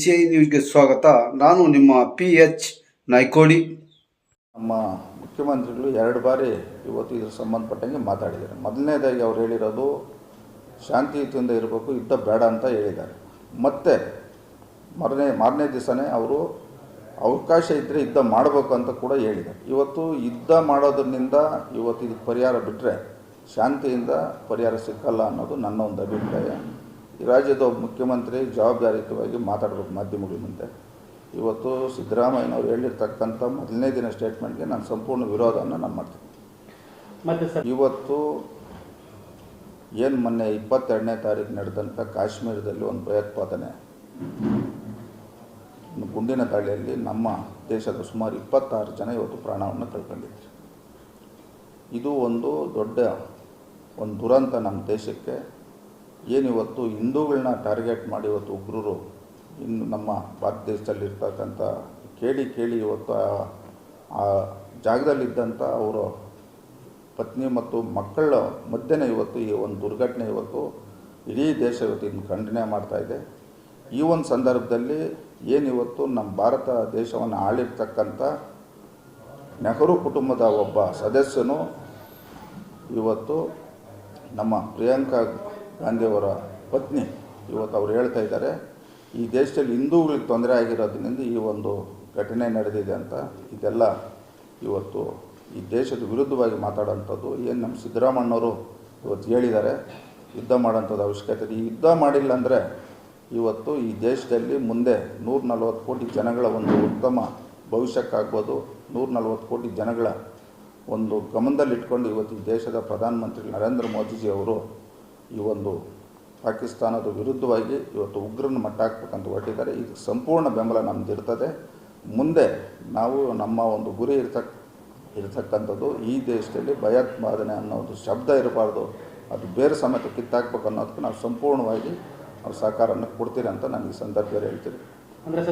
C I ನ್ಯೂಸ್ಗೆ ಸ್ವಾಗತ. ನಾನು ನಿಮ್ಮ ಪಿ ಎಚ್ ನಾಯ್ಕೋಡಿ. ನಮ್ಮ ಮುಖ್ಯಮಂತ್ರಿಗಳು ಎರಡು ಬಾರಿ ಇವತ್ತು ಇದ್ರ ಸಂಬಂಧಪಟ್ಟಂಗೆ ಮಾತಾಡಿದ್ದಾರೆ. ಮೊದಲನೇದಾಗಿ ಅವ್ರು ಹೇಳಿರೋದು ಶಾಂತಿಯುತಿಯಿಂದ ಇರಬೇಕು, ಯುದ್ಧ ಬೇಡ ಅಂತ ಹೇಳಿದ್ದಾರೆ. ಮತ್ತೆ ಮರನೇ, ಮಾರನೇ ದಿವಸನೇ ಅವರು ಅವಕಾಶ ಇದ್ದರೆ ಯುದ್ಧ ಮಾಡಬೇಕು ಅಂತ ಕೂಡ ಹೇಳಿದ್ದಾರೆ. ಇವತ್ತು ಯುದ್ಧ ಮಾಡೋದ್ರಿಂದ ಇವತ್ತು ಇದಕ್ಕೆ ಪರಿಹಾರ ಬಿಟ್ಟರೆ ಶಾಂತಿಯಿಂದ ಪರಿಹಾರ ಸಿಕ್ಕಲ್ಲ ಅನ್ನೋದು ನನ್ನ ಒಂದು ಅಭಿಪ್ರಾಯ. ರಾಜ್ಯದ ಒಬ್ಬ ಮುಖ್ಯಮಂತ್ರಿ ಜವಾಬ್ದಾರಿಯುತವಾಗಿ ಮಾತಾಡಬೇಕು ಮಾಧ್ಯಮಗಳ ಮುಂದೆ. ಇವತ್ತು ಸಿದ್ದರಾಮಯ್ಯನವರು ಹೇಳಿರ್ತಕ್ಕಂಥ ಮೊದಲನೇ ದಿನ ಸ್ಟೇಟ್ಮೆಂಟ್ಗೆ ನಾನು ಸಂಪೂರ್ಣ ವಿರೋಧವನ್ನು ನಾನು ಮಾಡ್ತೀನಿ. ಮತ್ತೆ ಸರ್? ಇವತ್ತು ಏನು ಮೊನ್ನೆ ಇಪ್ಪತ್ತೆರಡನೇ ತಾರೀಕು ನಡೆದಂಥ ಕಾಶ್ಮೀರದಲ್ಲಿ ಒಂದು ಭಯೋತ್ಪಾದನೆ. ಗುಂಡಿನ ದಾಳಿಯಲ್ಲಿ ನಮ್ಮ ದೇಶದ ಸುಮಾರು ಇಪ್ಪತ್ತಾರು ಜನ ಇವತ್ತು ಪ್ರಾಣವನ್ನು ಕಳ್ಕೊಂಡಿದ್ದಾರೆ ಇದು ಒಂದು ದೊಡ್ಡ ಒಂದು ದುರಂತ ನಮ್ಮ ದೇಶಕ್ಕೆ. ಏನಿವತ್ತು ಹಿಂದೂಗಳನ್ನ ಟಾರ್ಗೆಟ್ ಮಾಡಿ ಇವತ್ತು ಉಗ್ರರು ಇನ್ನು ನಮ್ಮ ಭಾರತ ದೇಶದಲ್ಲಿರ್ತಕ್ಕಂಥ ಕೇಳಿ ಕೇಳಿ ಇವತ್ತು ಆ- ಜಾಗದಲ್ಲಿದ್ದಂಥ ಅವರ ಪತ್ನಿ ಮತ್ತು ಮಕ್ಕಳ ಮಧ್ಯೆ ಇವತ್ತು ಈ ಒಂದು ದುರ್ಘಟನೆ ಇವತ್ತು ಇಡೀ ದೇಶ ಇವತ್ತು ಇನ್ನು ಖಂಡನೆ ಮಾಡ್ತಾ ಇದೆ. ಈ ಒಂದು ಸಂದರ್ಭದಲ್ಲಿ ಏನಿವತ್ತು ನಮ್ಮ ಭಾರತ ದೇಶವನ್ನು ಆಳಿರ್ತಕ್ಕಂಥ ನೆಹರು ಕುಟುಂಬದ ಒಬ್ಬ ಸದಸ್ಯನು ಇವತ್ತು ನಮ್ಮ ಪ್ರಿಯಾಂಕಾ ಗಾಂಧಿಯವರ ಪತ್ನಿ ಇವತ್ತು ಅವ್ರು ಹೇಳ್ತಾ ಇದ್ದಾರೆ, ಈ ದೇಶದಲ್ಲಿ ಹಿಂದೂಗಳಿಗೆ ತೊಂದರೆ ಆಗಿರೋದ್ರಿಂದ ಈ ಒಂದು ಘಟನೆ ನಡೆದಿದೆ ಅಂತ. ಇದೆಲ್ಲ ಇವತ್ತು ಈ ದೇಶದ ವಿರುದ್ಧವಾಗಿ ಮಾತಾಡೋಂಥದ್ದು. ಏನು ನಮ್ಮ ಸಿದ್ದರಾಮಣ್ಣವರು ಇವತ್ತು ಹೇಳಿದ್ದಾರೆ, ಯುದ್ಧ ಮಾಡೋಂಥದ್ದು ಅವಶ್ಯಕತೆ ಇದೆ. ಈ ಯುದ್ಧ ಮಾಡಿಲ್ಲ ಅಂದರೆ ಇವತ್ತು ಈ ದೇಶದಲ್ಲಿ ಮುಂದೆ ನೂರ ನಲ್ವತ್ತು ಕೋಟಿ ಜನಗಳ ಒಂದು ಉತ್ತಮ ಭವಿಷ್ಯಕ್ಕಾಗ್ಬೋದು. ನೂರ ನಲ್ವತ್ತು ಕೋಟಿ ಜನಗಳ ಒಂದು ಗಮನದಲ್ಲಿಟ್ಕೊಂಡು ಇವತ್ತು ಈ ದೇಶದ ಪ್ರಧಾನಮಂತ್ರಿ ನರೇಂದ್ರ ಮೋದಿಜಿ ಅವರು ಈ ಒಂದು ಪಾಕಿಸ್ತಾನದ ವಿರುದ್ಧವಾಗಿ ಇವತ್ತು ಉಗ್ರನ ಮಟ್ಟ ಹಾಕ್ಬೇಕಂತ ಹೊರಟಿದ್ದಾರೆ. ಇದು ಸಂಪೂರ್ಣ ಬೆಂಬಲ ನಮ್ದು ಇರ್ತದೆ. ಮುಂದೆ ನಾವು ನಮ್ಮ ಒಂದು ಗುರಿ ಇರ್ತಕ್ಕ ಇರತಕ್ಕಂಥದ್ದು ಈ ದೇಶದಲ್ಲಿ ಭಯೋತ್ಪಾದನೆ ಅನ್ನೋ ಒಂದು ಶಬ್ದ ಇರಬಾರ್ದು. ಅದು ಬೇರೆ ಸಮೇತ ಕಿತ್ತಾಕ್ಬೇಕು ಅನ್ನೋದಕ್ಕೆ ನಾವು ಸಂಪೂರ್ಣವಾಗಿ ನಾವು ಸಹಕಾರವನ್ನು ಕೊಡ್ತೀರಿ ಅಂತ ನಾನು ಈ ಸಂದರ್ಭದಲ್ಲಿ ಹೇಳ್ತೀನಿ. ಅಂದ್ರೆ